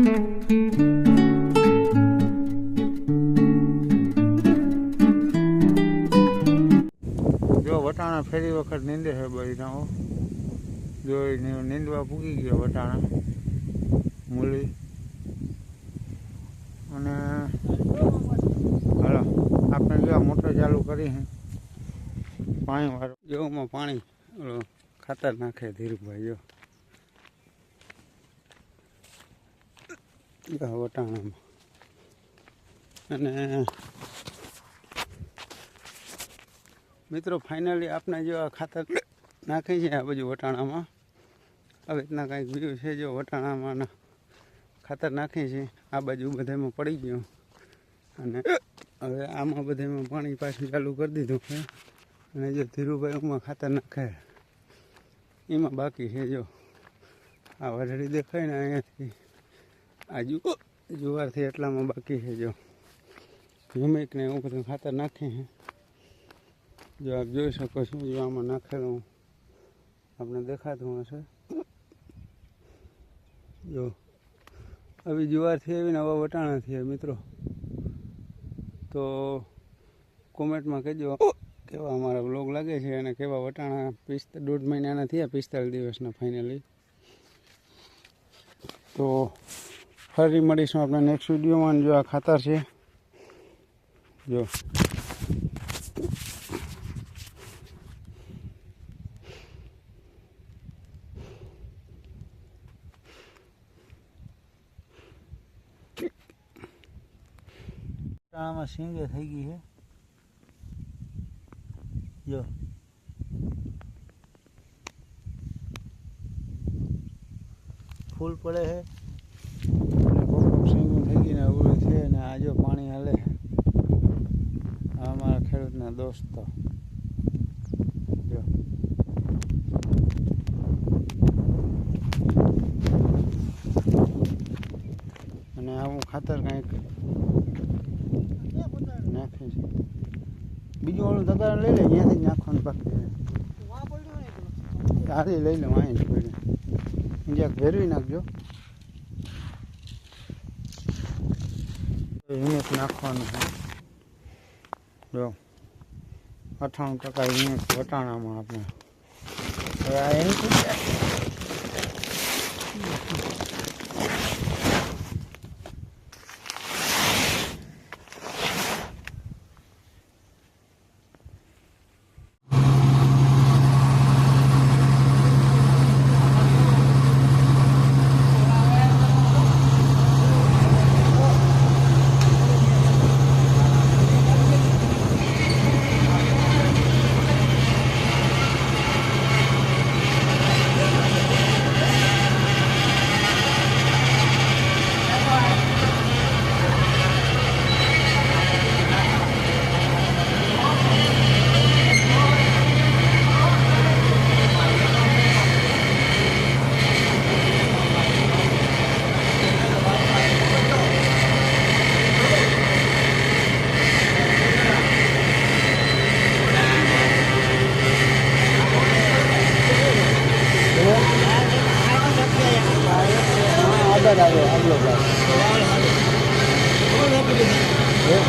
જો વટાણા ફેરી વખત નીંદે છે બળીનાઓ જો નીંદવા પૂગી ગયો વટાણા. મૂલી. અને હાલો, આપણે જો મોટર ચાલુ કરી પાણી વાળું જોમાં પાણી ખાતર નાખે ધીરુભાઈ, જો જો આ વટાણામાં. અને મિત્રો ફાઇનલી આપણે જો આ ખાતર નાખી છે આ બાજુ વટાણામાં. આવી રીતના કાંઈક બીજું છે જો વટાણામાં ખાતર નાખી છે, આ બાજુ બધામાં પડી ગયું. અને હવે આમાં બધામાં પાણી પાછું ચાલુ કરી દીધું છે. અને જો ધીરુભાઈ ઉમાં ખાતર નાખે. એમાં બાકી છે જો. આ વઢડી દેખાય ને અહીંયાથી. આ જુ જુવારથી એટલામાં બાકી છે જો. હ્યુમિક ને એવું બધું ખાતર નાખી છે. જો આપ જોઈ શકો છો, જો આમાં નાખેલું આપણે દેખાતું હશે. જો, આવી જુવારથી આવીને આવા વટાણાથી આવી મિત્રો. તો કોમેન્ટમાં કહેજો કેવા અમારા બ્લોગ લાગે છે અને કેવા વટાણા પિસ્ત, દોઢ મહિનાના થયા પિસ્તાલીસ દિવસના ફાઇનલી. તો ફરી મળીશું આપણે નેક્સ્ટ વિડીયોમાં. જો આ ખાતર છે, જો. આમાં સિંગે થઈ ગઈ છે. જો. ફૂલ પડે છે અને કોક કોક સિંગું થઈ ગઈ ને અવળું છે આ જો પાણી હાલે. આ અમારા ખેડૂતના દોસ્તો. અને આવું ખાતર કંઈક નાખે બીજું ઓલું દગાડ લઈ લે ત્યાંથી નાખવાનું બાકી હારી લઈ લઉં અહીં જ પડે. જ્યાં ભેરવી નાખજો. યુનિટ નાખવાનું છે. જો અઠાણું ટકા યુનિટ વટાણામાં આપણે. હવે આ એની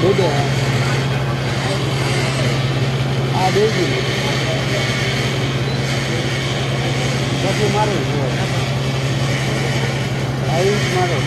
એ દૂધે આ દેજી પછી મારે આવી મારે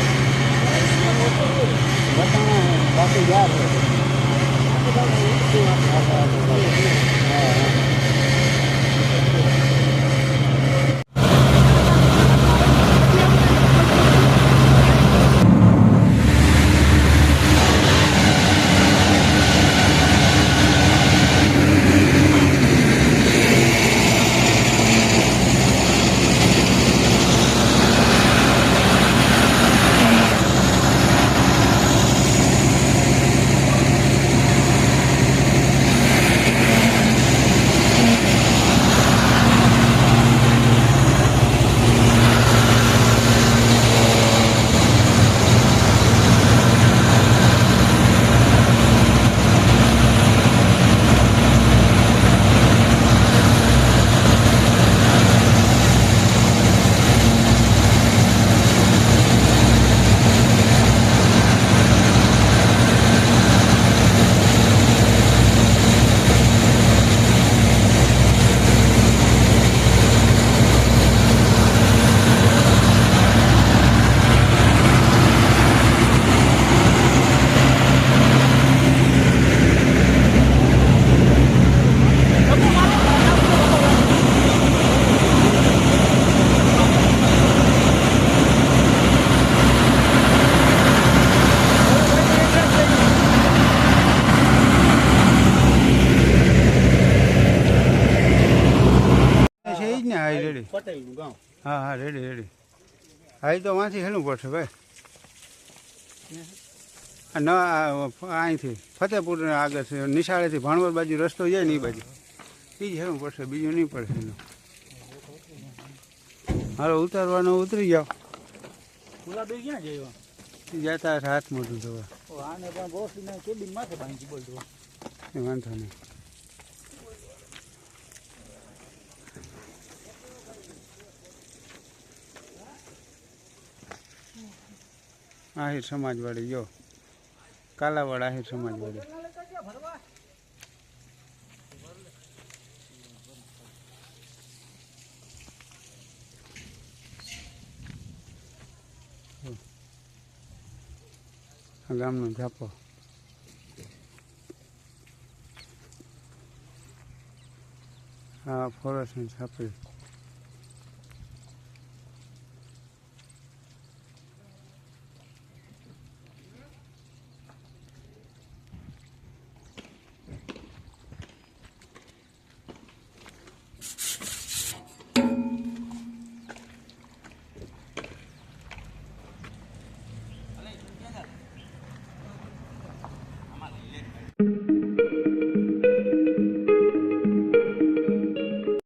બાકી યાર હા હા રેડી રેડી. હા તો વાંચી હેલું પડશે ભાઈ. ન અહીંથી ફતેપુર આગળ છે નિશાળેથી ભાણવર બાજુ રસ્તો જાય ને એ બાજુ. એ જ હેલું પડશે બીજું નહીં પડશે એનું. હાલો ઉતારવાનો ઉતરી જાઓ. ગુલાબી ક્યાં જઈવા જતા હાથ મોટું થવા વાંધો નહીં. આહિર સમાજવાડી જો. કાલાવાડ આહિર સમાજવાડી. આ ગામનો ઝાપો. હા ફોરેસ્ટની છાપરી